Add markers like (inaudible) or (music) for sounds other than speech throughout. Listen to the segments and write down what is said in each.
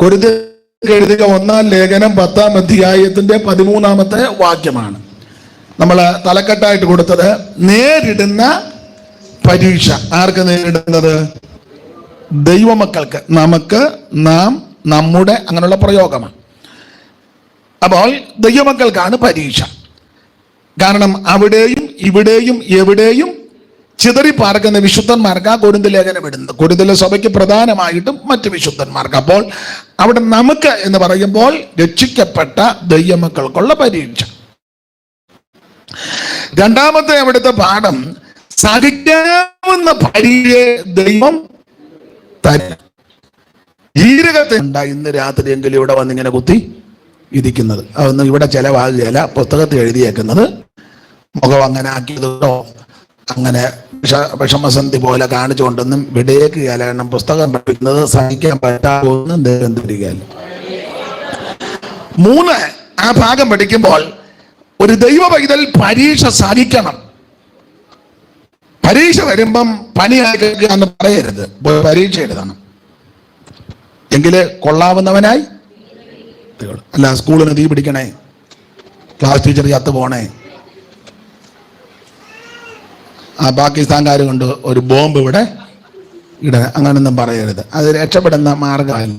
കൊരുത് എഴുതിയ ഒന്നാം ലേഖനം പത്താം അധ്യായത്തിന്റെ പതിമൂന്നാമത്തെ വാക്യമാണ്. നമ്മൾ തലക്കെട്ടായിട്ട് കൊടുത്തത് നേരിടുന്ന പരീക്ഷ. ആർക്ക് നേരിടുന്നത്? ദൈവമക്കൾക്ക്. നമുക്ക് നാം നമ്മുടെ അങ്ങനെയുള്ള പ്രയോഗമാണ്. അപ്പോൾ ദൈവമക്കൾക്കാണ് പരീക്ഷ. കാരണം അവിടെയും ഇവിടെയും എവിടെയും ചിതറി പാർക്കുന്ന വിശുദ്ധന്മാർക്ക് ആ കൊടുന്ത ലേഖനം ഇടുന്നത്. കൊടുന്തല സഭയ്ക്ക് പ്രധാനമായിട്ടും മറ്റ് വിശുദ്ധന്മാർക്ക്. അപ്പോൾ അവിടെ നമുക്ക് എന്ന് പറയുമ്പോൾ രക്ഷിക്കപ്പെട്ട ദൈവമക്കൾക്കുള്ള പരീക്ഷ. രണ്ടാമത്തെ അവിടുത്തെ പാഠം സഹിക്കാവുന്ന പരിയെ ദൈവം തരും ജീരകത്തെ ഉണ്ടായി. ഇന്ന് രാത്രിയെങ്കിലും ഇവിടെ വന്നിങ്ങനെ കുത്തി ഇരിക്കുന്നത്. അതൊന്നും ഇവിടെ ചെലവാകുകയല്ല. പുസ്തകത്തിൽ എഴുതിയേക്കുന്നത് മുഖം അങ്ങനെ ആക്കിയതോ അങ്ങനെ വിഷ വിഷമസന്ധി പോലെ കാണിച്ചുകൊണ്ടൊന്നും വിടയേക്കുകയല്ല കാരണം പുസ്തകം പഠിക്കുന്നത് സഹിക്കാൻ പറ്റാവുന്ന ദൈവം തരികയല്ല. മൂന്ന് ആ ഭാഗം പഠിക്കുമ്പോൾ ഒരു ദൈവ പൈതൽ പരീക്ഷ സഹിക്കണം പരീക്ഷ വരുമ്പം പണിയായി കേൾക്കുക എന്ന് പറയരുത്. പരീക്ഷ എഴുതണം. എങ്കിൽ കൊള്ളാവുന്നവനായി. അല്ല സ്കൂളിന് തീ പിടിക്കണേ. ക്ലാസ് ടീച്ചർ ചത്തു പോണേ ആ പാകിസ്ഥാൻകാർ കൊണ്ട് ഒരു ബോംബ് ഇവിടെ ഇട അങ്ങനൊന്നും പറയരുത്. അത് രക്ഷപ്പെടുന്ന മാർഗമല്ല.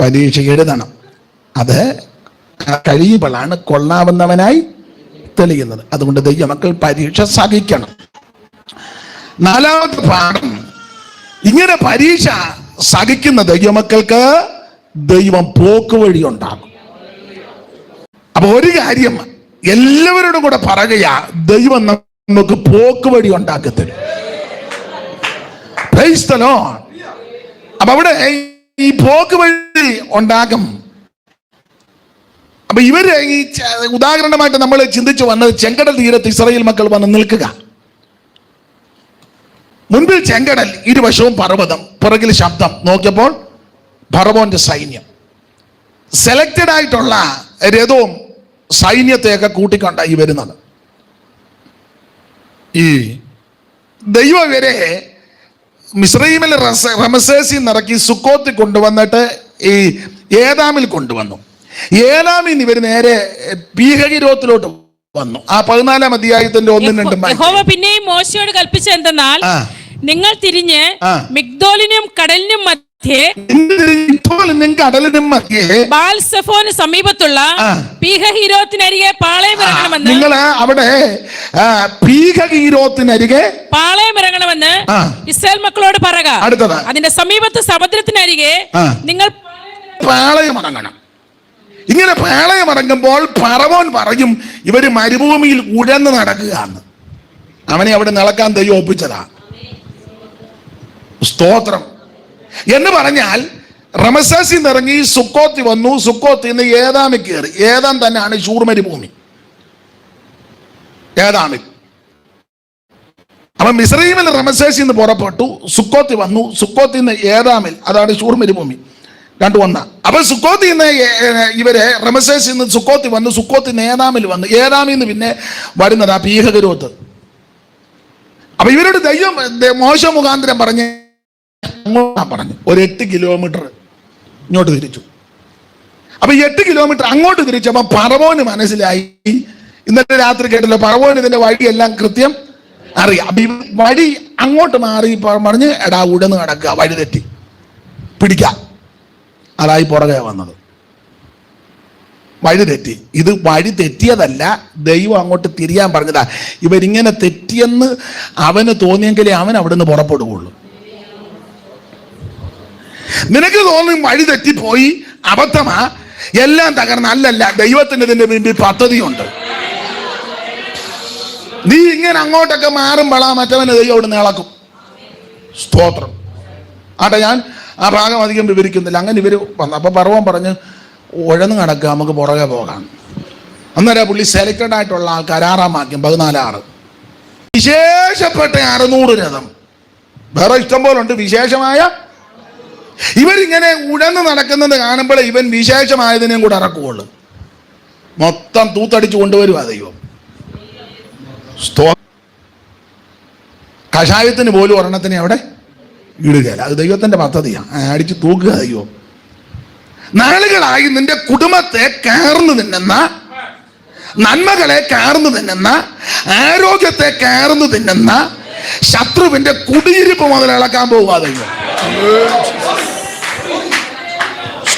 പരീക്ഷ എഴുതണം. അത് കഴിയുമ്പോഴാണ് കൊള്ളാവുന്നവനായി തെളിയുന്നത്. അതുകൊണ്ട് ദൈവമക്കൾ പരീക്ഷ സഹിക്കണം. നാലാമത്തെ പാഠം. ഇങ്ങനെ പരീക്ഷ സഹിക്കുന്ന ദൈവമക്കൾക്ക് ദൈവം പോക്ക് വഴി ഉണ്ടാകും അപ്പൊ ഒരു കാര്യം എല്ലാവരോടും കൂടെ പറയുക ദൈവം നമുക്ക് പോക്ക് വഴി ഉണ്ടാക്കി. അപ്പൊ അവിടെ ഈ പോക്ക് വഴി ഉണ്ടാകും അപ്പൊ ഇവർ ഈ ഉദാഹരണമായിട്ട് നമ്മൾ ചിന്തിച്ചു വന്നത് ചെങ്കടൽ തീരത്ത് ഇസ്രയേൽ മക്കൾ വന്ന് നിൽക്കുക. മുൻപിൽ ചെങ്കടൽ ഇരുവശവും പർവതം പുറകിൽ ശബ്ദം. നോക്കിയപ്പോൾ ഭർവോന്റെ സൈന്യം. സെലക്റ്റഡ് ആയിട്ടുള്ള രഥവും സൈന്യത്തെയൊക്കെ കൂട്ടിക്കൊണ്ടായി വരുന്നത്. ഈ ദൈവം ഇവരെ റസ റമസേസിൽ നിറക്കി സുക്കോത്തി കൊണ്ടുവന്നിട്ട് ഈ ഏതാമിൽ കൊണ്ടുവന്നു ഏതാമിൽ ഇവർ നേരെ പീഹകിരോത്തിലോട്ട് വന്നു ആ പതിനാലാം അധ്യായത്തിന്റെ ഒന്നും രണ്ടും പിന്നെയും മോശയോട് കൽപ്പിച്ചെന്തെന്നാൽ. നിങ്ങൾ തിരിഞ്ഞ്. മിഗ്ദോലിനും കടലിനും മധ്യേ കടലിനും മധ്യേ ബാൽസഫോന് സമീപത്തുള്ള. പീഹഹീരോത്തിനരികെ പാളയം ഇറങ്ങണമെന്ന് നിങ്ങൾ അവിടെ പീഹഹീരോത്തിനരികെ പാളയം ഇറങ്ങണമെന്ന് ഇസ്രായേൽ മക്കളോട് പറക. അടുത്തത്. അതിന്റെ സമീപത്ത് സമുദ്രത്തിനരികെ. നിങ്ങൾ പാളയമടങ്ങണം ഇങ്ങനെ പാളയമടങ്ങുമ്പോൾ പറവോൻ പറയും ഇവർ മരുഭൂമിയിൽ ഉഴന്ന് നടക്കുകയാണ്. അവനെ അവിടെ നിളക്കാൻ ദൈവം ഒപ്പിച്ചതാ. സ്തോത്രം. എന്ന് പറഞ്ഞാൽ റമസാസി നിന്ന് ഇറങ്ങി സുക്കോത്തി വന്നു സുക്കോത്തിൽ നിന്ന് ഏതാമി കയറി. ഏതാം തന്നെയാണ് ഷൂർ ഭൂമി. ഏതാമിൽ. അപ്പൊ മിസ്രൈമിൽ റമസേസിൽ നിന്ന് പുറപ്പെട്ടു സുക്കോത്തി വന്നു സുക്കോത്തിൽ നിന്ന് ഏതാമിൽ. അതാണ് ഷൂർ മരുഭൂമി രണ്ടു ഒന്ന. അപ്പൊ സുക്കോത്തിൽ നിന്ന് ഇവരെ റമസേസിൽ നിന്ന് സുക്കോത്തി വന്നു സുക്കോത്തിൽ നിന്ന് ഏതാമിൽ വന്നു. ഏതാമിൽ നിന്ന് പിന്നെ വരുന്നത് ആ പീഹകരോത്ത് അപ്പൊ ഇവരോട് ദൈവം മോശ മുഖാന്തരം പറഞ്ഞ് അങ്ങോട്ടാ പറഞ്ഞു. ഒരു എട്ട് കിലോമീറ്റർ ഇങ്ങോട്ട് തിരിച്ചു. അപ്പൊ ഈ എട്ട് കിലോമീറ്റർ അങ്ങോട്ട് തിരിച്ചപ്പോ പറവോന് മനസ്സിലായി. ഇന്നത്തെ രാത്രി കേട്ടല്ലോ പറവോന് ഇതിന്റെ വഴിയെല്ലാം കൃത്യം അറിയാം. അപ്പൊ ഈ വഴി അങ്ങോട്ട് മാറി പറഞ്ഞ് എടാ ഉടന്ന് നടക്കുക വഴി തെറ്റി. പിടിക്കാം. അതായി പുറകെ വന്നത്. വഴി തെറ്റി. ഇത് വഴി തെറ്റിയതല്ല ദൈവം അങ്ങോട്ട് തിരിയാൻ പറഞ്ഞതാ. ഇവരിങ്ങനെ തെറ്റിയെന്ന് അവന് തോന്നിയെങ്കിലേ അവൻ അവിടുന്ന് പുറപ്പെടുകയുള്ളൂ. നിനക്ക് തോന്നും വഴി തെറ്റിപ്പോയി? അബദ്ധമാ? എല്ലാം തകർന്ന അല്ലല്ല ദൈവത്തിന് ഇതിന്റെ മുമ്പിൽ പദ്ധതിയുണ്ട്. നീ ഇങ്ങനെ അങ്ങോട്ടൊക്കെ മാറുമ്പോഴാ മറ്റവനെ ദൈവം അവിടെ ഇളക്കും. സ്തോത്രം. ആട്ടെ ഞാൻ ആ ഭാഗം അധികം വിവരിക്കുന്നില്ല. അങ്ങനെ ഇവർ വന്നു. അപ്പൊ പർവം പറഞ്ഞ് ഉഴന്ന് കിടക്കുക നമുക്ക് പുറകെ പോകാം. അന്നേരം പുള്ളി സെലക്റ്റഡ് ആയിട്ടുള്ള ആൾക്കാർ ആറാം വാക്യം പതിനാലാറ്. വിശേഷപ്പെട്ട അറുന്നൂറ് രഥം. വേറെ ഇഷ്ടം പോലെ ഉണ്ട്. വിശേഷമായ ഇവരിങ്ങനെ ഉഴന്ന് നടക്കുന്നത് കാണുമ്പോൾ ഇവൻ വിശേഷമായതിനെയും കൂടെ ഇറക്കുള്ളൂ മൊത്തം തൂത്തടിച്ചു ആ ദൈവം. കഷായത്തിന് പോലും ഒരെണ്ണത്തിനെ അവിടെ ഇടുകയില്ല. അത് ദൈവത്തിന്റെ പദ്ധതിയാണ്. അടിച്ചു തൂക്കുക ദൈവം. നാളുകളായി നിന്റെ കുടുംബത്തെ കയർന്നു തിന്നുന്ന നന്മകളെ കയർന്നു തിന്നുന്ന ആരോഗ്യത്തെ കയർന്നു തിന്നുന്ന ശത്രുവിന്റെ കുടിയിരിപ്പ് മുതൽ ഇളക്കാൻ പോകാതെ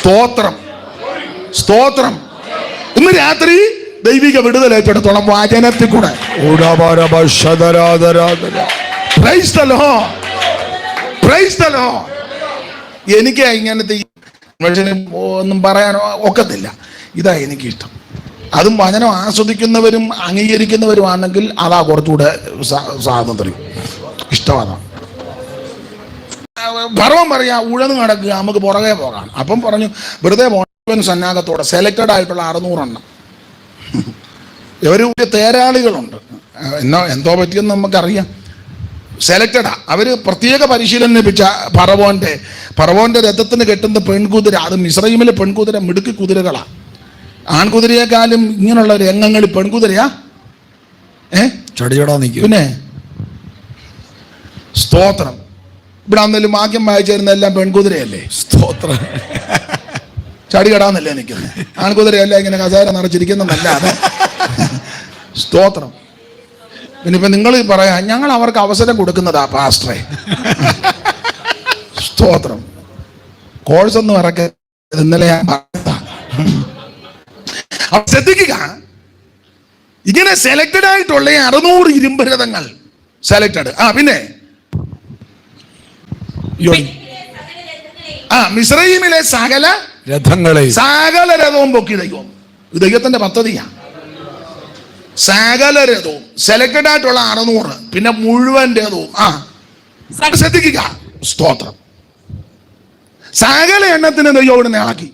സ്തോത്രം. സ്തോത്രം. ഇന്ന് രാത്രി ദൈവിക വിടുതൽ ഏറ്റെടുത്തോളം വാചനത്തിൽ കൂടെ. എനിക്ക് ഇങ്ങനത്തെ മനുഷ്യന് ഒന്നും പറയാനോ ഒക്കത്തില്ല. ഇതാ എനിക്കിഷ്ടം അതും വചനം ആസ്വദിക്കുന്നവരും അംഗീകരിക്കുന്നവരുമാണെങ്കിൽ അതാ കുറച്ചുകൂടെ സ്വാ- സ്വാതന്ത്ര്യം. ഇഷ്ടം ഭർവം പറയാ ഉഴന്ന് നടക്കുക നമുക്ക് പുറകെ പോകാം. അപ്പം പറഞ്ഞു വെറുതെ പോകൻ സന്നാഹത്തോടെ സെലക്റ്റഡ് ആയിട്ടുള്ള അറുന്നൂറെണ്ണം. ഇവർ തേരാളികളുണ്ട്. എന്നോ എന്തോ പറ്റിയെന്ന് നമുക്കറിയാം. സെലക്റ്റഡാ അവർ പ്രത്യേക പരിശീലനം ലഭിച്ച പറവോന്റെ പറവോന്റെ രഥത്തിന് കെട്ടുന്ന പെൺകുതിര അത് മിശ്രൈമിലെ പെൺകുതിര മിടുക്കി കുതിരകളാ. ആൺകുതിരയെക്കാളും ഇങ്ങനെയുള്ള രംഗങ്ങളിൽ പെൺകുതിരയാ. ഏ? ചടിചടാ നിൽക്കും പിന്നെ സ്തോത്രം. ഇവിടെ അന്നേലും ആദ്യം വായിച്ചിരുന്ന എല്ലാം പെൺകുതിരയല്ലേ? സ്തോത്രം. ചടി കടാന്നല്ലേ നിൽക്കുന്നത് ആൺകുതിരയല്ല ഇങ്ങനെ കസേര നിറച്ചിരിക്കുന്നതല്ലാതെ സ്തോത്രം. പിന്നെ ഇപ്പൊ നിങ്ങൾ പറയാ ഞങ്ങൾ അവർക്ക് അവസരം കൊടുക്കുന്നതാ പാസ്റ്ററെ സ്തോത്രം. കോഴ്സ് ഒന്നും ഇറക്കരുത്. ഇന്നലെ ഞാൻ ശ്രദ്ധിക്കുക. ഇങ്ങനെ സെലക്റ്റഡ് ആയിട്ടുള്ള അറുന്നൂറ് ഇരുമ്പരതങ്ങൾ സെലക്റ്റഡ് ആ പിന്നെ. ആ മിശ്രൈമിലെ സകല രഥങ്ങളെ. സകല രഥവും പൊക്കി ദൈവം ഇത് ദൈവത്തിന്റെ പദ്ധതിയാ. സകല രഥവും. സെലക്റ്റഡ് ആയിട്ടുള്ള അറുന്നൂറ് പിന്നെ മുഴുവൻ രഥവും. ആ. ശ്രദ്ധിക്കുക. സ്തോത്രം. സകല എണ്ണത്തിന് ദൈവം ഇവിടെ നിളക്കി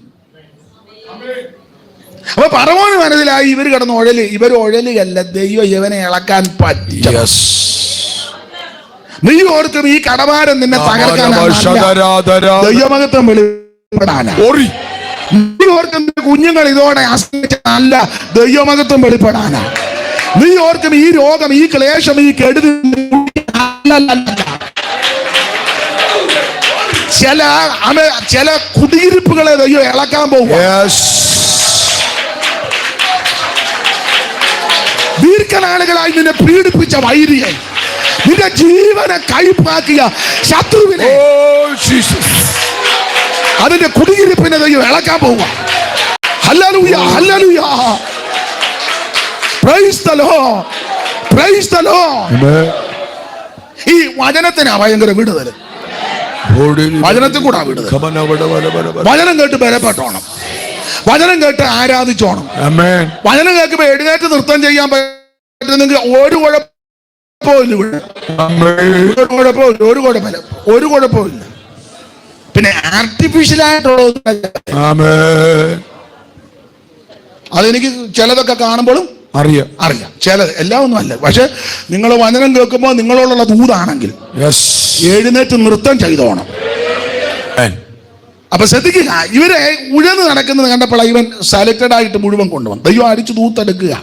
അപ്പൊ പറവോന് മനസ്സിലായി ഇവർ കിടന്ന് ഒഴൽ ഇവർ ഒഴലുകല്ല ദൈവം ഇവനെ ഇളക്കാൻ പറ്റി. യെസ് നീ ഓർക്കും ഈ കടമാരം നിന്നെ തകർക്കാനാണ് ദൈവമകത്വം വെളിപ്പെടാനാ നീ ഓർക്കും കുഞ്ഞുങ്ങൾ ഇതോടെ അല്ല ദൈവമകത്വം വെളിപ്പെടാനാ നീ ഓർക്കും ഈ രോഗം ഈ ക്ലേശം ഈ കെടുതി. ചില ചില കുടിയിരിപ്പുകളെ ദൈവം ഇളക്കാൻ പോകും ദീർഘനാളുകളായി നിന്നെ പീഡിപ്പിച്ച വൈരിയെ നിന്റെ ജീവനെ കൈപ്പാക്കിയ ശത്രുവിനെ ജീസസ് അതിന്റെ കുടിയിരിപ്പിനെ ദൈവം ഇളക്കാൻ പോവുക. Hallelujah hallelujah. Praise the Lord praise the Lord ഈ വചനത്തിനാ ഭയങ്കര വിടുതൽ വചനത്തിൽ കൂടാ വിടുതൽ വചനം കേട്ട് ബലപ്പെട്ടോണം. വചനം കേട്ട് ആരാധിച്ചോണം. വചനം കേൾക്കുമ്പോ എഴുന്നേറ്റ് നൃത്തം ചെയ്യാൻ പറ്റുന്നെങ്കിൽ ഒരു കുഴപ്പമില്ല ഒരു കുഴപ്പമില്ല ഒരു കുഴപ്പമില്ല. ഒരു കുഴപ്പമില്ല. പിന്നെ ആർട്ടിഫിഷ്യൽ ആയിട്ടുള്ളത് ആമേൻ. അതെനിക്ക് ചിലതൊക്കെ കാണുമ്പോഴും അറിയാം. അറിയാം. ചിലത് എല്ലാം ഒന്നും അല്ല. പക്ഷെ നിങ്ങൾ വചനം കേൾക്കുമ്പോൾ നിങ്ങളോടുള്ള ദൂതാണെങ്കിൽ എഴുന്നേറ്റ് നൃത്തം ചെയ്തോണം. അപ്പൊ ശ്രദ്ധിക്കുക ഇവരെ ഉഴന്ന് നടക്കുന്നത് കണ്ടപ്പോൾ ഇവൻ സെലക്റ്റഡ് ആയിട്ട് മുഴുവൻ കൊണ്ടുവന്നു ദൈവം അടിച്ചു തൂത്തെടുക്കുക.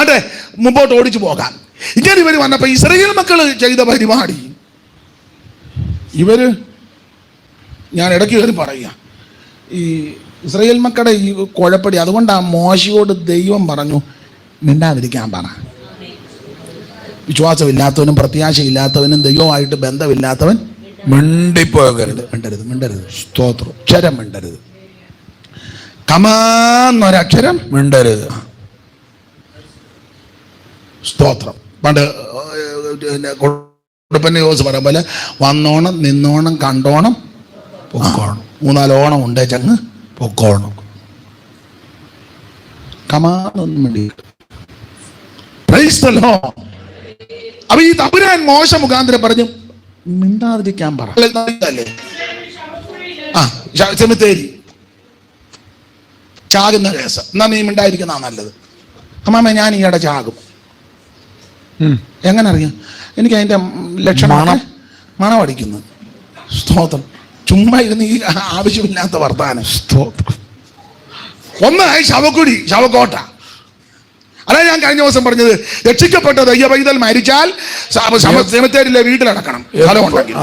അതെ മുമ്പോട്ട് ഓടിച്ചു പോകാം. ഇങ്ങനെ ഇവർ വന്നപ്പോ ഇസ്രയേൽ മക്കൾ ചെയ്ത പരിപാടി. ഇവർ ഞാൻ ഇടയ്ക്ക് കയറി പറയുക ഈ ഇസ്രയേൽ മക്കളുടെ ഈ കുഴപ്പടി അതുകൊണ്ടാണ് മോശയോട് ദൈവം പറഞ്ഞു മിണ്ടാതിരിക്കാൻ പറ. വിശ്വാസമില്ലാത്തവനും പ്രത്യാശയില്ലാത്തവനും ദൈവമായിട്ട് ബന്ധമില്ലാത്തവൻ മിണ്ടിപ്പോകരുത്. മിണ്ടരുത് മിണ്ടരുത്. സ്തോത്രം. അക്ഷരം മിണ്ടരുത്. കമാന്നൊരക്ഷരം മിണ്ടരുത്. സ്തോത്രം. പണ്ട് കൊടുപ്പന്നെ യോസ് പറയാൻ പോലെ വന്നോണം നിന്നോണം കണ്ടോണം പൊക്കോണം. മൂന്നാൽ ഓണം ഉണ്ട് ചങ്ങ് പൊക്കോണം. കമാന്നൊന്നും. അപ്പൊ ഈ തമ്പുരാൻ മോശ മുഖാന്തരം പറഞ്ഞു മിണ്ടാതിരിക്കാൻ പറ. അല്ലേ? ആ ചെമിത്തേരി. ചാകുന്ന കേസ് എന്നാ നീ മിണ്ടായിരിക്കുന്ന നല്ലത്. അമ്മാമ ഞാൻ ഈയിടെ ചാകും. എങ്ങനെ അറിയാം? എനിക്ക് അതിന്റെ ലക്ഷണമാണ് മണം. മണം അടിക്കുന്നു. സ്തോത്രം. ചുമ്മാ ഇരുന്ന് ഈ ആവശ്യമില്ലാത്ത വർത്താനം. സ്തോത്രം. ഒന്ന് ശവക്കുടി ശവക്കോട്ട. അതാ ഞാൻ കഴിഞ്ഞ ദിവസം പറഞ്ഞത് രക്ഷിക്കപ്പെട്ട ദയ്യ പൈതൽ മരിച്ചാൽ സെമിത്തേരിലെ വീട്ടിലടക്കണം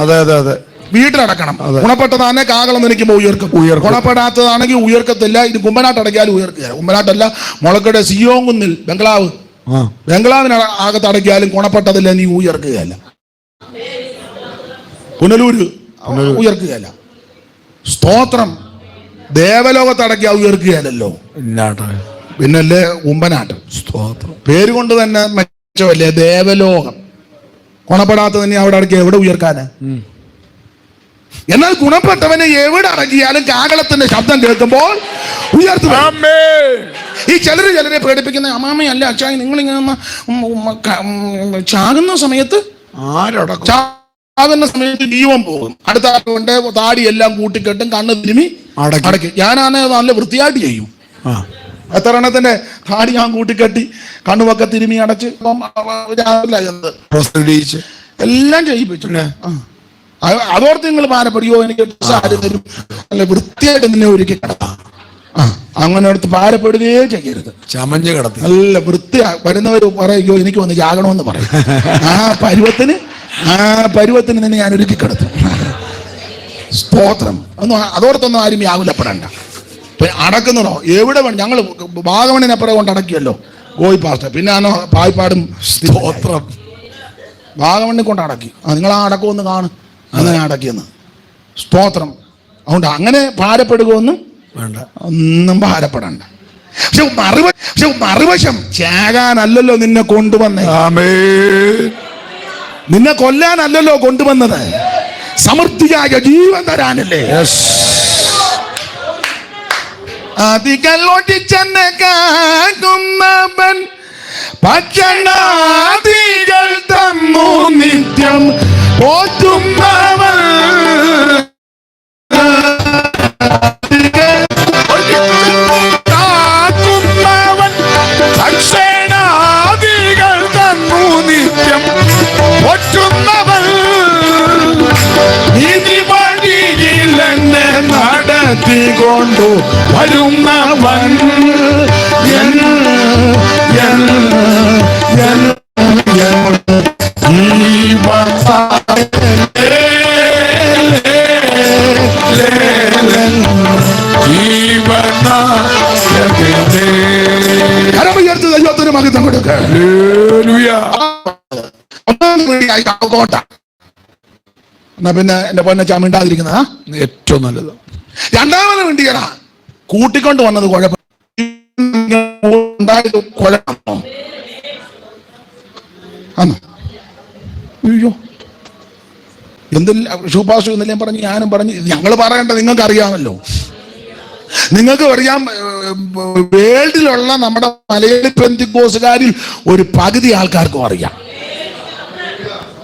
അതെ അതെ അതെ. വീട്ടിലടക്കണം. ഗുണപ്പെട്ടതാണെ കാകളം നിൽക്കുമ്പോൾ ഉയർക്കും. ഉയർക്കും. ഗുണപ്പെടാത്തതാണെങ്കിൽ ഉയർക്കത്തില്ല ഇത് കുമ്പനാട്ട് അടക്കിയാൽ ഉയർക്കുക കുമ്പനാട്ടല്ല മുളക്കയുടെ സിയോങ്കുന്നിൽ ബംഗ്ലാവ്. ബംഗ്ലാവിന് അകത്ത് അടക്കിയാലും ഗുണപ്പെട്ടതില്ല നീ ഉയർക്കുകയല്ല. പുനലൂര് ഉയർക്കുകയല്ല. സ്തോത്രം. ദേവലോകത്തടക്കിയാൽ ഉയർക്കുകയല്ലല്ലോ. പിന്നല്ലേ ഉമ്പനാട്ട് സ്തോത്രം. പേര് കൊണ്ട് തന്നെ മെച്ചമല്ലേ ദേവലോകം. ഗുണപ്പെടാത്ത തന്നെ അവിടെ അടക്കി എവിടെ ഉയർക്കാന്? എന്നാൽ ഗുണപ്പെട്ടവനെ എവിടെ അടക്കിയാലും കാകളത്തിന്റെ ശബ്ദം കേൾക്കുമ്പോൾ ഉയർത്തു വരും. ഈ ചിലര് ചിലരെ പേടിപ്പിക്കുന്ന അമ്മാമയല്ല അച്ഛായി നിങ്ങൾ ഇങ്ങനെ ചാകുന്ന സമയത്ത് ആരടക്കും? ചാകുന്ന സമയത്ത് ജീവൻ പോകും. അടുത്ത ആൾ കൊണ്ട് താടി എല്ലാം കൂട്ടിക്കെട്ടും കണ്ണ് തിരുമി അടക്കി. ഞാനാണ് നല്ല വൃത്തിയായിട്ട് ചെയ്യും. എത്ര എണ്ണത്തിന്റെ താടി ഞാൻ കൂട്ടിക്കെട്ടി കണ്ണുമൊക്കെ തിരുമി അടച്ച് എല്ലാം ചെയ്യിപ്പിച്ചു. അതോർത്ത് നിങ്ങൾ പാരപ്പെടിയോ എനിക്ക് ആര് തരും. അല്ല വൃത്തിയായിട്ട് നിന്നെ ഒരുക്കി കിടത്താം. അങ്ങനെ അടുത്ത് പാരപ്പെടുകയേ ചെയ്യരുത്. ചമഞ്ഞ് കിടത്തി. നല്ല വൃത്തി വരുന്നവർ പറയോ എനിക്ക് വന്ന് ജാഗണമെന്ന് പറയും. ആ പരുവത്തിന് ആ പരുവത്തിന് നിന്നെ ഞാൻ ഒരുക്കി കിടത്തും. സ്തോത്രം. ഒന്നും അതോർത്തൊന്നും ആരും യാകുലപ്പെടണ്ട അടക്കുന്നതോ എവിടെ വേണം ഞങ്ങൾ വാഗമണിനപ്പുറം കൊണ്ട് അടക്കിയല്ലോ ഗോയി പാസ്റ്റർ പിന്നെ ആണോ പായ്പാടും സ്തോത്രം. വാഗമണ്ണി കൊണ്ട് അടക്കി. ആ നിങ്ങൾ ആ അടക്കമൊന്ന് കാണും. അങ്ങനെ അടക്കിയെന്ന്. സ്തോത്രം. അതുകൊണ്ട് അങ്ങനെ ഭാരപ്പെടുകയൊന്നും വേണ്ട. ഒന്നും ഭാരപ്പെടണ്ട. പക്ഷെ മറുവ പക്ഷെ മറുവശം ചാകാനല്ലല്ലോ നിന്നെ കൊണ്ടുവന്നേ. നിന്നെ കൊല്ലാനല്ലല്ലോ കൊണ്ടുവന്നത്. സമൃദ്ധിയായ ജീവൻ തരാനല്ലേ. ഭക്ഷണാദികൾ തന്നു നിത്യം പോറ്റുന്നവൻ. എന്നാ പിന്നെ എന്റെ പൊന്നെ മിണ്ടാതിരിക്കുന്നതാ ഏറ്റവും നല്ലത്. രണ്ടാമത് മിണ്ടിയറ കൂട്ടിക്കൊണ്ട് വന്നത് കുഴപ്പം കുഴപ്പമോ അയ്യോ. എന്തില്ല ഷൂപാഷു എന്നെല്ലാം പറഞ്ഞ് ഞാനും പറഞ്ഞ് ഞങ്ങൾ പറയണ്ട നിങ്ങൾക്ക് അറിയാമല്ലോ നിങ്ങൾക്ക് അറിയാം വേൾഡിലുള്ള നമ്മുടെ മലയാളി പെന്തിക്കോസുകാരിൽ ഒരു പകുതി ആൾക്കാർക്കും അറിയാം.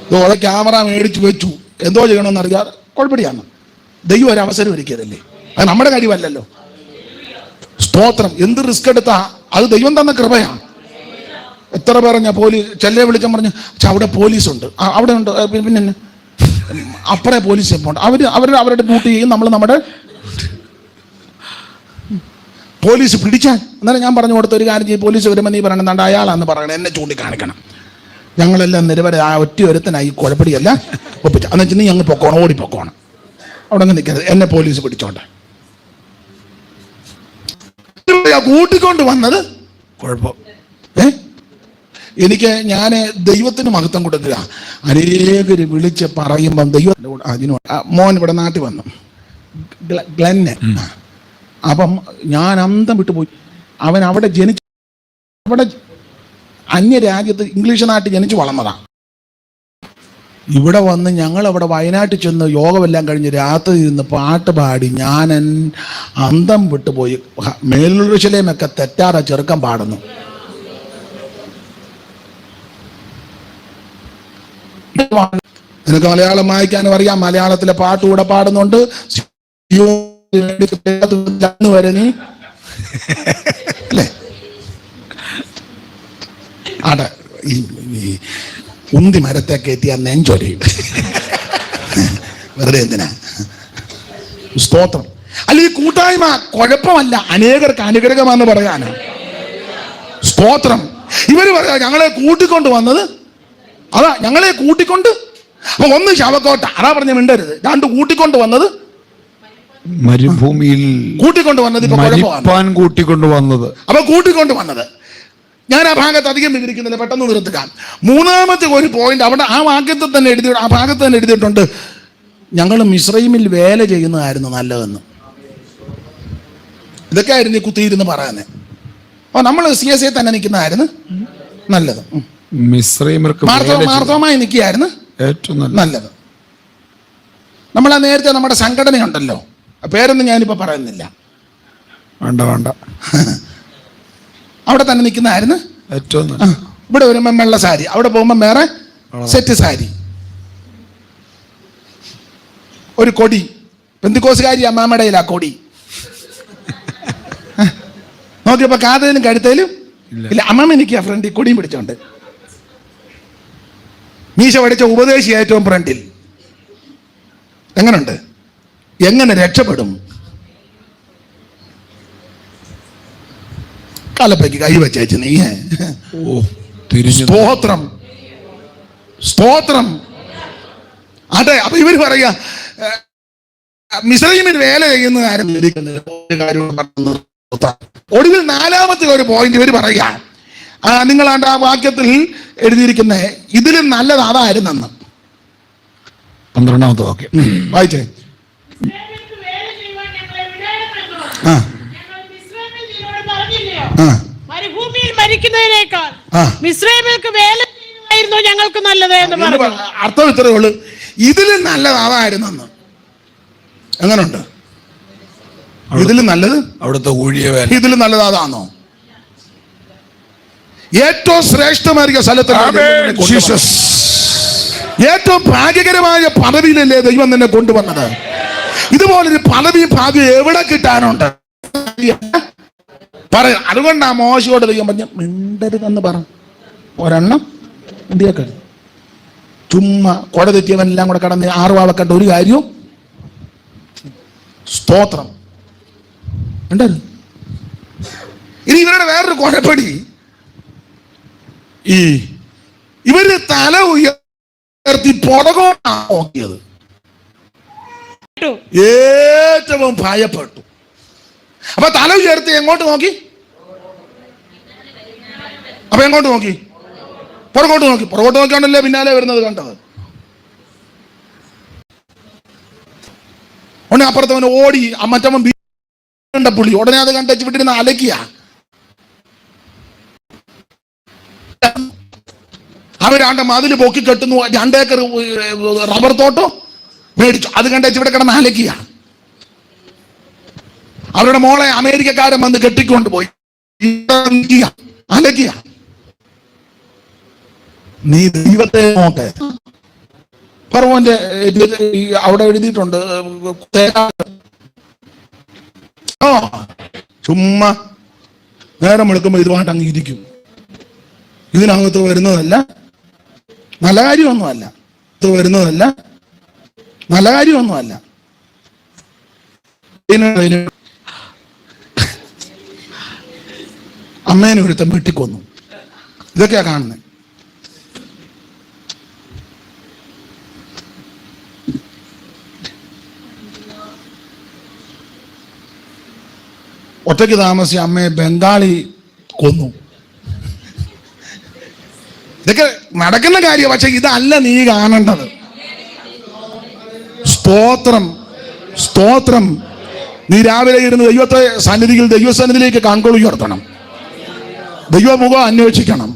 ഇതോടെ ക്യാമറ മേടിച്ചു വെച്ചു. എന്തോ ചെയ്യണമെന്ന് അറിയാതെ കുഴപ്പടിയാണ് ദൈവം ഒരു അവസരം ഒരുക്കിയതല്ലേ. അത് നമ്മുടെ കാര്യമല്ലല്ലോ. സ്തോത്രം. എന്ത് റിസ്ക് എടുത്താ അത് ദൈവം തന്ന കൃപയാണ്. എത്ര പറഞ്ഞ പോലീസ് ചെല്ലെ വിളിച്ചാൽ പറഞ്ഞു പക്ഷെ അവിടെ പോലീസ് ഉണ്ട് അവിടെ ഉണ്ട് പിന്നെ അപ്പറേ പോലീസ് ഉണ്ട്. അവർ അവർ അവരുടെ ഡ്യൂട്ടി ചെയ്യും നമ്മൾ നമ്മുടെ പോലീസ് പിടിച്ചാൽ. അന്നേരം ഞാൻ പറഞ്ഞു കൊടുത്ത ഒരു കാര്യം ചെയ്യും പോലീസ് വരുമ്പോൾ നീ പറയണം എന്താണ്ട് അയാളാന്ന് പറയണം എന്നെ ചൂണ്ടിക്കാണിക്കണം. ഞങ്ങളെല്ലാം നിരവധി ആ ഒറ്റ ഒരുത്തനായി കുഴപ്പടിയല്ല. ഒപ്പിച്ചു എന്ന് വെച്ചാൽ ഞങ്ങൾ പൊക്കോണം ഓടി പൊക്കോണം. അവിടെ അങ്ങ് നിൽക്കരുത്. എന്നെ പോലീസ് പിടിച്ചോട്ടെ. കൂട്ടിക്കൊണ്ട് വന്നത്? കുഴപ്പം. ഏ? എനിക്ക് ഞാൻ ദൈവത്തിന് മഹത്വം കൊടുക്കുക. അനേകർ വിളിച്ച് പറയുമ്പം ദൈവം അതിന് മോൻ ഇവിടെ നാട്ടിൽ വന്നു. ഗ്ലെന്നെ. അപ്പം ഞാൻ അന്തം വിട്ടുപോയി. അവൻ അവിടെ ജനിച്ചു അവിടെ അന്യരാജ്യത്ത് ഇംഗ്ലീഷ് നാട്ടിൽ ജനിച്ചു വളർന്നതാണ് ഇവിടെ വന്ന് ഞങ്ങൾ അവിടെ വയനാട്ടിൽ ചെന്ന് യോഗമെല്ലാം കഴിഞ്ഞ് രാത്രി ഇരുന്ന് പാട്ട് പാടി ഞാൻ അന്തം വിട്ടുപോയി മേലുഷലേമൊക്കെ തെറ്റാറ ചെറുക്കം പാടുന്നു നിനക്ക് മലയാളം വായിക്കാനും അറിയാം മലയാളത്തിലെ പാട്ട് കൂടെ പാടുന്നുണ്ട് അന്ന് വരെ നീ അല്ലേ ആട്ടെ ഈ ഉന്തി മരത്തെ കയറ്റി ആ നെഞ്ചൊരയും വെറുതെ എന്തിനാ? സ്തോത്രം. അല്ല ഈ കൂട്ടായ്മ കുഴപ്പമല്ല. അനേകർക്ക് അനുഗ്രഹമാണെന്ന് പറയാനാണ് സ്തോത്രം. ഇവർ പറയാ ഞങ്ങളെ കൂട്ടിക്കൊണ്ട് വന്നത്? അതാ ഞങ്ങളെ കൂട്ടിക്കൊണ്ട്? അപ്പൊ ഒന്ന് ശവക്കോട്ട. അതാ പറഞ്ഞ മിണ്ടരുത്. രണ്ട് കൂട്ടിക്കൊണ്ട് വന്നത്? മരുഭൂമിയിൽ കൂട്ടിക്കൊണ്ട് വന്നത് മരിപ്പാൻ വന്നത്. അപ്പൊ കൂട്ടിക്കൊണ്ട് വന്നത്. ഞാൻ ആ ഭാഗത്ത് അധികം വിവരിക്കുന്നില്ല പെട്ടെന്ന് നിർത്തുക മൂന്നാമത്തെ ഒരു പോയിന്റ് അവിടെ ആ വാക്യത്തിൽ തന്നെ എഴുതി ആ ഭാഗത്ത് തന്നെ എഴുതിയിട്ടുണ്ട് ഞങ്ങൾ മിശ്രൈമിൽ വേല ചെയ്യുന്നതായിരുന്നു നല്ലതെന്ന്. ഇതൊക്കെ ആയിരുന്നു ഈ കുത്തിയിരുന്ന് പറയുന്നത് അപ്പോൾ നമ്മൾ സി എസ് ഐ തന്നെ നിൽക്കുന്നതായിരുന്നു നല്ലത്. മാർത്തവമായി നിൽക്കുകയായിരുന്നു ഏറ്റവും നല്ല നല്ലത്. നമ്മൾ ആ നേരത്തെ നമ്മുടെ സംഘടനയുണ്ടല്ലോ. പേരൊന്നും ഞാനിപ്പോൾ പറയുന്നില്ല. വേണ്ട വേണ്ട. (laughs) അവിടെ തന്നെ നിൽക്കുന്നതായിരുന്നു? ഏറ്റവും ഇവിടെ വരുമ്പം വെള്ള സാരി അവിടെ പോകുമ്പോൾ വേറെ സെറ്റ് സാരി. ഒരു കൊടി. പെന്തിക്കോസുകാരി അമ്മാമ്മടയിലാ കൊടി. നോക്കിയപ്പോൾ നോക്കിയപ്പോ കാതലും കഴുത്തേലും ഇല്ല. ഇല്ല എനിക്ക് ആ ഫ്രണ്ടിൽ കൊടിയും പിടിച്ചോണ്ട്. മീശ പഠിച്ച ഉപദേശി ഏറ്റവും ഫ്രണ്ടിൽ. എങ്ങനുണ്ട്? എങ്ങനെ രക്ഷപ്പെടും? കാലപ്പയ്ക്ക് കൈ വെച്ചേച്ച് നീ ഓ തിരിഞ്ഞു സ്തോത്രം. സ്തോത്രം. അതെ അപ്പൊ ഇവർ പറയാ മിശ്രൈമിൽ വേല ചെയ്യുന്ന കാര്യം. ഒടുവിൽ നാലാമത്തെ ഒരു പോയിന്റ് ഇവർ പറയുക നിങ്ങളാണ്ട് ആ വാക്യത്തിൽ എഴുതിയിരിക്കുന്ന ഇതിലും നല്ലത് അതായിരുന്നെന്ന്. പന്ത്രണ്ടാമത്തെ വാക്യം. വായിച്ചേ? ആ ഞങ്ങൾ മിസ്രയീമിൽ നിന്നോട് പറഞ്ഞില്ലയോ? ആ മരുഭൂമിയിൽ മരിക്കുന്നതിനേക്കാൾ ആ. മിസ്രൈമിൽക്ക് വേല ചെയ്യുന്നതായിരുന്നു ഞങ്ങൾക്ക് നല്ലത് എന്ന് പറഞ്ഞു. അർത്ഥം ഇത്രയേ ഉള്ളൂ. ഇതിലും നല്ലത് അതായിരുന്നെന്ന് എങ്ങനുണ്ട് ഇതിലും നല്ലത്? അവിടുത്തെ ഊഴിയ വേല. ഇതിലും നല്ലത് അതാണോ ഏറ്റവും ശ്രേഷ്ഠമായിരിക്കും സ്ഥലത്ത് ജീസസ്. ഏറ്റവും ഭാഗ്യകരമായ പദവിയിലല്ലേ ദൈവം തന്നെ കൊണ്ടുവന്നത്. ഇതുപോലൊരു പദവി ഭാഗ്യം എവിടെ കിട്ടാനുണ്ട്? പറ അതുകൊണ്ടാ മോശയോട് ദൈവം പറഞ്ഞ മിണ്ടരുതെന്ന് പറ. ഒരെണ്ണം ഇന്ത്യയ്ക്ക് ചുമ്മാ കൊട തെറ്റിയവനെല്ലാം കൂടെ കടന്ന് ആറുവാവക്കണ്ട ഒരു കാര്യവും സ്തോത്രം. ഉണ്ടായിരുന്നു ഇനി ഇവരുടെ വേറൊരു കുഴപ്പടി ഈ ഇവർ തല ഉയർത്തി പുറകോട്ടാണ് നോക്കിയത്. ഏറ്റവും ഭയപ്പെട്ടു. അപ്പൊ തല ഉയർത്തി എങ്ങോട്ട് നോക്കി? അപ്പൊ എങ്ങോട്ട് നോക്കി? പുറകോട്ട് നോക്കി. പുറകോട്ട് നോക്കിയാണല്ലേ പിന്നാലെ വരുന്നത് കണ്ടത്. ഉടനെ അപ്പുറത്തവൻ ഓടി മറ്റവൻ കണ്ട പുള്ളി. ഉടനെ അത് കണ്ടു വിട്ടിരുന്ന അലക്കിയ. അവരാണ്ട് മതിൽ പൊക്കി കെട്ടുന്നു. രണ്ടേക്കർ റബ്ബർ തോട്ടം മേടിച്ചു. അത് കണ്ടേച്ച് ഇവിടെ കിടന്ന് അലക്കിയ അവരുടെ മോളെ അമേരിക്കക്കാരൻ വന്ന് കെട്ടിക്കൊണ്ട് പോയി. അലക്കിയ നീ ദൈവത്തെ നോക്കേ. ഫറവോന്റെ അവിടെ എഴുതിയിട്ടുണ്ട് ഓ ചുമ്മാ നേരം എടുക്കുമ്പോ ഇതുമായിട്ട് അങ്ങ് ഇരിക്കും. ഇതിനകത്ത് വരുന്നതല്ല നല്ല കാര്യമൊന്നുമല്ല. ഇത് വരുന്നതല്ല നല്ല കാര്യമൊന്നുമല്ല. അമ്മേനെ ഒരുത്തൻ വെട്ടിക്കൊന്നു. ഇതൊക്കെയാ കാണുന്നത് ഒറ്റയ്ക്ക് താമസിച്ച അമ്മയെ ബംഗാളി കൊന്നു. ഇതൊക്കെ നടക്കുന്ന കാര്യം പക്ഷെ ഇതല്ല നീ കാണേണ്ടത്. സ്തോത്രം സ്തോത്രം. നീ രാവിലെ ഇരുന്ന് ദൈവത്തെ സന്നിധിയിൽ ദൈവസന്നിധിയിലേക്ക് കൺകോൾ ഉയർത്തണം. ദൈവമുഖം അന്വേഷിക്കണം.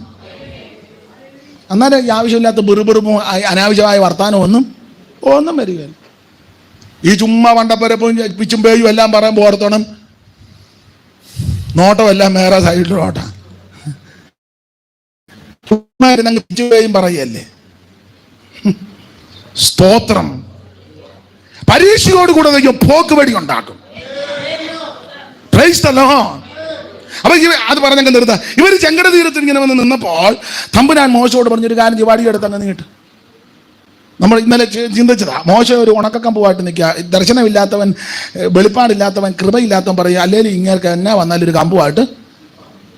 എന്നാലേ ആവശ്യമില്ലാത്ത ബുറുബുറുമോ അനാവശ്യമായ വർത്താനം ഒന്നും ഒന്നും വരികയില്ല. ഈ ചുമ്മാ വണ്ടപ്പരപ്പും പിച്ചും പേയും എല്ലാം പറയാൻ ഓർത്തോണം നോട്ടം എല്ലാം വേറെ സൈഡിലോട്ടാ. ചുമ്മാ ഇരുന്നങ്ങ് പേയും പറയല്ലേ സ്തോത്രം. പരീക്ഷയോട് കൂടെ ദൈവം പോക്ക് വഴി ഉണ്ടാക്കും. Praise Lord. അപ്പൊ അത് പറഞ്ഞങ്ങ് നിർത്താം. ഇവർ ചെങ്കട തീരത്ത് ഇങ്ങനെ വന്ന് നിന്നപ്പോൾ തമ്പുരാൻ മോശയോട് പറഞ്ഞൊരു കാര്യം ചിവാടി എടുത്ത് അങ്ങ് നീട്ട് നമ്മൾ ഇന്നലെ ചിന്തിച്ചതാ. മോശ ഒരു ഉണക്കക്കമ്പുമായിട്ട് നിൽക്കുക. ദർശനമില്ലാത്തവൻ വെളിപ്പാടില്ലാത്തവൻ കൃപയില്ലാത്തവൻ പറയുക അല്ലെങ്കിൽ ഇങ്ങനെ എന്നാ വന്നാലും ഒരു കമ്പുമായിട്ട്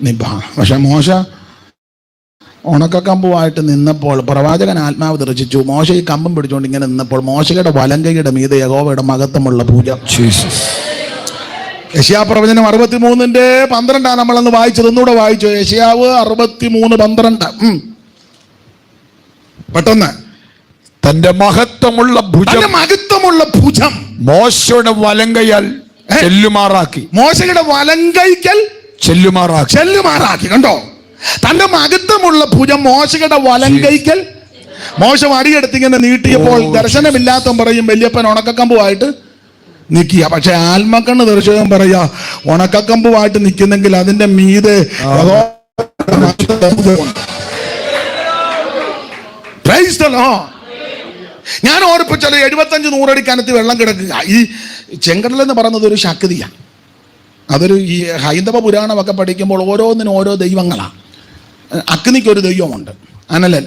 നിപ്പാ പക്ഷെ മോശ ഉണക്കക്കമ്പുമായിട്ട് നിന്നപ്പോൾ പ്രവാചകൻ ആത്മാവ് ദർശിച്ചു. മോശ ഈ കമ്പം പിടിച്ചുകൊണ്ട് ഇങ്ങനെ നിന്നപ്പോൾ മോശയുടെ വലങ്കയുടെ മീതെ യഹോവയുടെ മഹത്വമുള്ള പൂജ. ജീസസ് അറുപത്തി മൂന്നിന്റെ പന്ത്രണ്ടാണ് നമ്മളന്ന് വായിച്ചത്. ഒന്നുകൂടെ വായിച്ചു. യശയാവ് അറുപത്തിമൂന്ന് പന്ത്രണ്ട്. ഉം. പെട്ടെന്ന്. തന്റെ മഹത്വമുള്ള ഭുജം മഹത്വമുള്ള ഭുജം. മോശയുടെ വലങ്കയാൽ ചെല്ലുമാറാക്കി. മോശയുടെ വലങ്കൈക്കൽ ചെല്ലുമാറാക്കി. ചെല്ലുമാറാക്കി. കണ്ടോ? തന്റെ മഹത്വമുള്ള ഭുജം മോശയുടെ വലങ്കൈക്കൽ മോശം അടിയെടുത്തിങ്ങനെ നീട്ടിയപ്പോൾ ദർശനമില്ലാത്ത പറയും വല്യപ്പൻ ഉണക്കക്കമ്പുമായിട്ട് നിൽക്കുക പക്ഷെ ആത്മക്കണ്ണ് ദർശകൻ പറയാ ഉണക്കക്കമ്പുമായിട്ട് നിൽക്കുന്നെങ്കിൽ അതിന്റെ മീതെ. ഞാൻ ഓർപ്പിച്ചാൽ എഴുപത്തഞ്ച് നൂറടി കനത്ത് വെള്ളം കിടക്കുക ഈ ചെങ്കടൽ എന്ന് പറയുന്നത് ഒരു ശക്തിയാണ് അതൊരു ഈ ഹൈന്ദവ പുരാണമൊക്കെ പഠിക്കുമ്പോൾ ഓരോന്നിനും ഓരോ ദൈവങ്ങളാണ് അഗ്നിക്ക് ഒരു ദൈവമുണ്ട്. അനലൻ.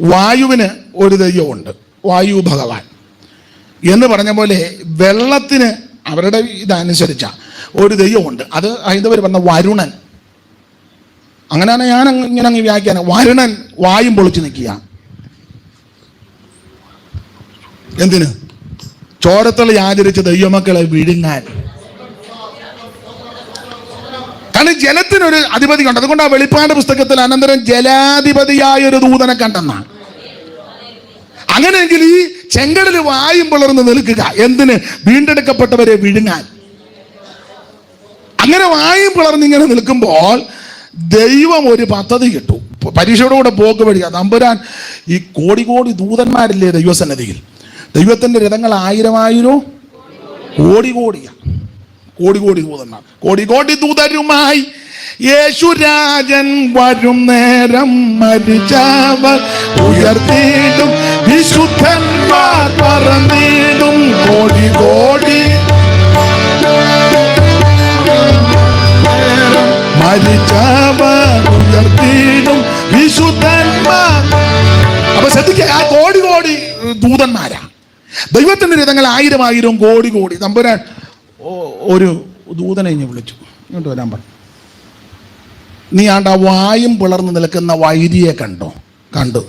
വായുവിന് ഒരു ദൈവമുണ്ട്. വായു ഭഗവാൻ. എന്ന് പറഞ്ഞ പോലെ വെള്ളത്തിന് അവരുടെ ഇതനുസരിച്ച ഒരു ദൈവമുണ്ട്. അത് ഹൈന്ദവർ പറഞ്ഞ വരുണൻ. അങ്ങനെയാണ് ഞാൻ ഇങ്ങനെ അങ്ങ് വ്യാഖ്യാനം. വരുണൻ വായും പൊളിച്ചു നിൽക്കുക. എന്തിന്? ചോരത്തളി ആചരിച്ച ദൈവമക്കളെ വിഴുങ്ങാൻ. കാരണം ജലത്തിനൊരു അധിപതി കണ്ടു. അതുകൊണ്ട് ആ വെളിപ്പാട് പുസ്തകത്തിൽ അനന്തരം ജലാധിപതിയായ ഒരു ദൂതനെ കണ്ടെന്നാണ്. അങ്ങനെയെങ്കിൽ ഈ ചെങ്കടൽ വായും പിളർന്ന് നിൽക്കുക. എന്തിന്? വീണ്ടെടുക്കപ്പെട്ടവരെ വിഴുങ്ങാൻ. അങ്ങനെ വായും പിളർന്ന് ഇങ്ങനെ നിൽക്കുമ്പോൾ ദൈവം ഒരു പദ്ധതി കിട്ടു പരീക്ഷയുടെ കൂടെ പോക്ക് വഴിയാ നമ്പുരാൻ ഈ കോടി കോടി ദൂതന്മാരില്ലേ ദൈവസന്നദ്ധിയിൽ ദൈവത്തിന്റെ രഥങ്ങൾ ആയിരം ആയിരോ? കോടി കോടിയാ. കോടി കോടി ദൂതന്മാർ. കോടി കോടി ദൂതരുമായി യേശുരാജൻ വരും നേരം മരിച്ചവർ ഉയർത്തിയിടും വിശുദ്ധന്മാർ പറന്നിടും കോടി കോടി മരിച്ചവർ ഉയർത്തിയിടും വിശുദ്ധന്മാർ അപ്പൊ ശ്രദ്ധിക്കുക ആ കോടി കോടി ദൂതന്മാരാ. ദൈവത്തിന്റെ രഥങ്ങൾ ആയിരം ആയിരം കോടി കോടി. തമ്പുരാൻ ഒരു ദൂതനെ ഇനി വിളിച്ചു. ഇങ്ങോട്ട് വരാൻ പറഞ്ഞു നീ ആണ്ട വായും പിളർന്ന് നിൽക്കുന്ന വൈരിയെ കണ്ടോ? കണ്ടു.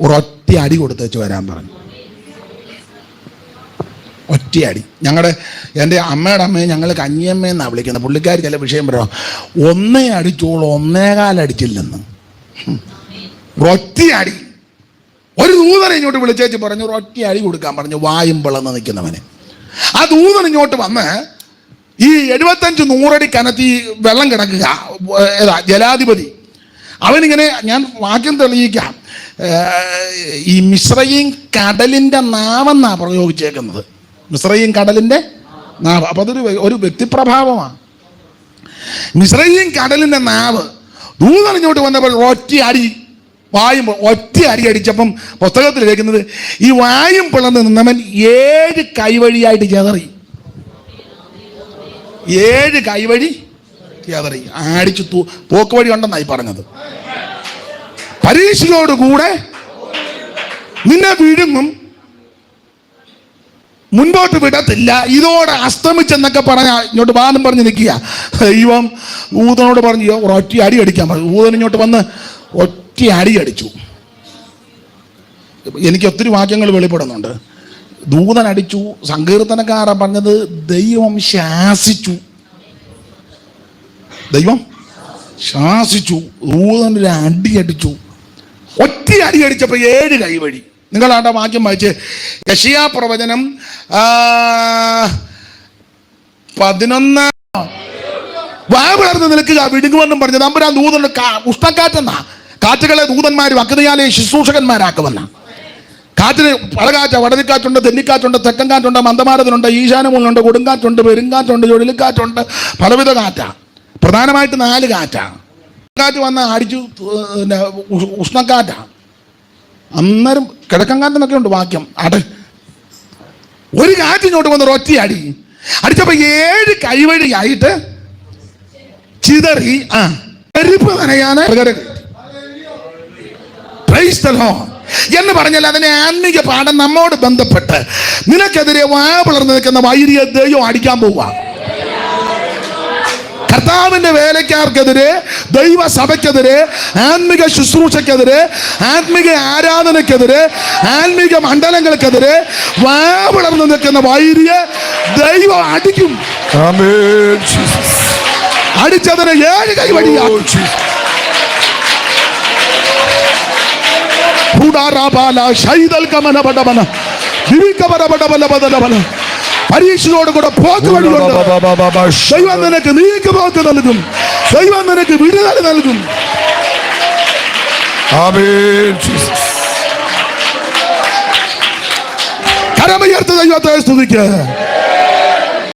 ഒരൊറ്റ അടി കൊടുത്തേച്ച് വരാൻ പറഞ്ഞു. ഒറ്റയടി ഞങ്ങളുടെ എന്റെ അമ്മയുടെ അമ്മയെ ഞങ്ങൾ കഞ്ഞിയമ്മയെന്നാണ് വിളിക്കുന്നത്. പുള്ളിക്കാർ ചില വിഷയം പറയാം. ഒന്നേ അടിച്ചോളൂ ഒന്നേകാലടിച്ചില്ലെന്ന് ഒറ്റ അടി. ഒരു ദൂതനെ ഇങ്ങോട്ട് വിളിച്ചേച്ച് പറഞ്ഞു ഒരു ഒറ്റ അടി കൊടുക്കാൻ പറഞ്ഞു വായും പിളർന്ന് നിൽക്കുന്നവനെ. ആ ദൂതൻ ഇങ്ങോട്ട് വന്ന് ഈ എഴുപത്തഞ്ച് നൂറടി കനത്തി വെള്ളം കിടക്കുക. ഏതാ ജലാധിപതി അവനിങ്ങനെ ഞാൻ വാക്യം തെളിയിക്കാം. ഈ മിശ്രയും കടലിന്റെ നാവെന്നാണ് പ്രയോഗിച്ചേക്കുന്നത്. മിശ്രയും കടലിന്റെ നാവ്. അപ്പം അതൊരു ഒരു വ്യക്തിപ്രഭാവമാണ്. മിശ്രയും കടലിന്റെ നാവ് ദൂതൻ ഇങ്ങോട്ട് വന്നപ്പോൾ ഒറ്റ അടി വായും ഒറ്റ അടി അടിച്ചപ്പം പുസ്തകത്തിൽ കേൾക്കുന്നത് ഈ വായും പിളർന്ന് നിന്നവൻ ഏഴ് കൈവഴിയായിട്ട് ചെതറി. ഏഴ് കൈവഴി ചെതറി ആടിച്ചു തൂ പോക്ക് വഴി ഉണ്ടെന്നായി പറഞ്ഞത്. പരീക്ഷയോടുകൂടെ നിന്നെ വിഴുങ്ങും. മുൻപോട്ട് വിടത്തില്ല. ഇതോടെ അസ്തമിച്ചെന്നൊക്കെ പറഞ്ഞ ഇങ്ങോട്ട് വാദം പറഞ്ഞ് നിൽക്കുക. ദൈവം ഊതനോട് പറഞ്ഞു ഒറ്റ അടി അടിക്കാൻ പറഞ്ഞു. ഊതൻ ഇങ്ങോട്ട് വന്ന് ഒറ്റ അടി അടിച്ചു. എനിക്ക് ഒത്തിരി വാക്യങ്ങൾ വെളിപ്പെടുന്നുണ്ട്. ദൂതൻ അടിച്ചു സങ്കീർത്തനക്കാരൻ പറഞ്ഞത് ദൈവം ശാസിച്ചു. ദൈവം ശാസിച്ചു ദൂതനൊരു അടിയടിച്ചു. ഒറ്റ അടി അടിച്ചപ്പോൾ ഏഴ് കൈവഴി നിങ്ങളാണ്ട വാക്യം വായിച്ച്? യഷിയാ പ്രവചനം പതിനൊന്ന് വാ നിൽക്കുക വിടുങ്ങുമെന്നും പറഞ്ഞു നമ്പുരാൻ ദൂതൻ ഉഷ്ണക്കാറ്റെന്നാ. കാറ്റുകളെ ദൂതന്മാരും അഗ്നിയാലെ ശുശ്രൂഷകന്മാരാക്കുമെന്ന. കാറ്റിന് പളകാറ്റ വടതിക്കാറ്റുണ്ട് തെന്നിക്കാറ്റുണ്ട് തെക്കൻ കാറ്റുണ്ട് മന്ദമാരതിനുണ്ട് ഈശാനമുള്ളുണ്ട് കൊടുങ്കാറ്റുണ്ട് പെരുങ്കാറ്റുണ്ട് ചുഴലിക്കാറ്റുണ്ട് പലവിധ കാറ്റാ. പ്രധാനമായിട്ട് നാല് കാറ്റാ. കാറ്റ് വന്ന് അടിച്ചു പിന്നെ ഉഷ്ണക്കാറ്റാണ് ഉഷ്ണക്കാറ്റാ. അന്നേരം കിഴക്കൻ കാറ്റെന്നൊക്കെ ഉണ്ട് വാക്യം. അട. ഒരു കാറ്റ് ഇങ്ങോട്ട് വന്ന് ഒറ്റ അടി. അടിച്ചപ്പോ ഏഴ് കൈവഴിയായിട്ട് ചിതറി ആ പരിപ്പ് Lord. എന്ന് പറഞ്ഞാൽ അതിനെ ആത്മീക പാഠം നമ്മോട് ബന്ധപ്പെട്ട് നിനക്കെതിരെ വാ പിളർന്ന് നിൽക്കുന്ന വൈരിയ ദൈവം അടിക്കാൻ പോവുക കർത്താവിന്റെ വേലക്കാർക്കെതിരെ ദൈവസഭയ്ക്കെതിരെ ആത്മിക ശുശ്രൂഷക്കെതിരെ ആത്മിക ആരാധനക്കെതിരെ ആത്മിക മണ്ഡലങ്ങൾക്കെതിരെ വാ വാവിളർന്നു നിൽക്കുന്ന വൈരിയ ദൈവം അടിക്കും. അടിച്ചതിന് ഏഴ് കൈ വഴിയാക്കും. പരീക്ഷയോട് കൂടെ പോക്ക് വഴിയുണ്ട് ദൈവം നിനക്ക് നീക്ക് പോക്ക് നൽകും. ദൈവം നിനക്ക് വിടുതൽ നൽകും. കരമുയർത്ത് ദൈവത്തെ സ്തുതിക്ക്.